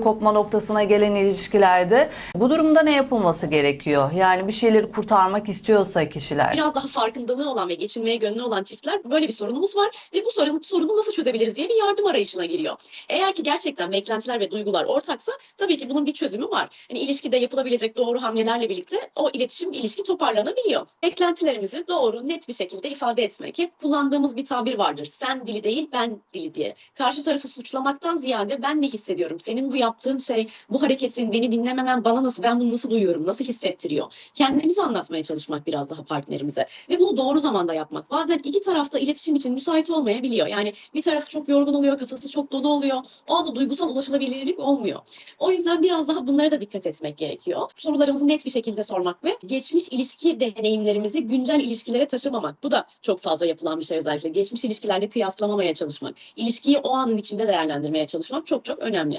kopma noktasına gelen ilişkilerde bu durumda ne yapılması gerekiyor? Yani bir şeyleri kurtarmak istiyorsa kişiler. Biraz daha farkındalığı olan ve geçinmeye gönlü olan çiftler böyle bir sorunumuz var ve bu sorunu, sorunu nasıl çözebiliriz diye bir yardım arayışına giriyor. Eğer ki gerçekten beklentiler ve duygular ortaksa tabii ki bunun bir çözümü var. Hani ilişkide yapılabilecek doğru hamlelerle birlikte o iletişim, ilişki toparlanabiliyor. Beklentilerimizi doğru, net bir şekilde ifade etmek. Hep kullandığımız bir tabir vardır. Sen dili değil, ben dili diye. Karşı tarafı suçlamaktan ziyade ben ne hissediyorum? Senin bu yaptığın şey, bu hareketin, beni dinlememen bana nasıl, ben bunu nasıl duyuyorum, nasıl hissettiriyor? Kendimizi anlatmaya çalışmak biraz daha partnerimize. Ve bunu doğru zamanda yapmak. Bazen iki tarafta iletişim için müsait olmayabiliyor. Yani bir taraf çok yorgun oluyor, kafası çok dolu oluyor. O anda duygusal ulaşılabilirlik olmuyor. O yüzden biraz daha bunlara da dikkat etmek gerekiyor. Sorularımızı net bir şekilde sormak ve geçmiş ilişki deneyimlerimizi güncel ilişkilere taşımamak. Bu da çok fazla yapılan bir şey özellikle. Geçmiş ilişkilerde kıyaslamamaya çalışmak. İlişkiyi o anın içinde değerlendirmeye çalışmak çok çok önemli.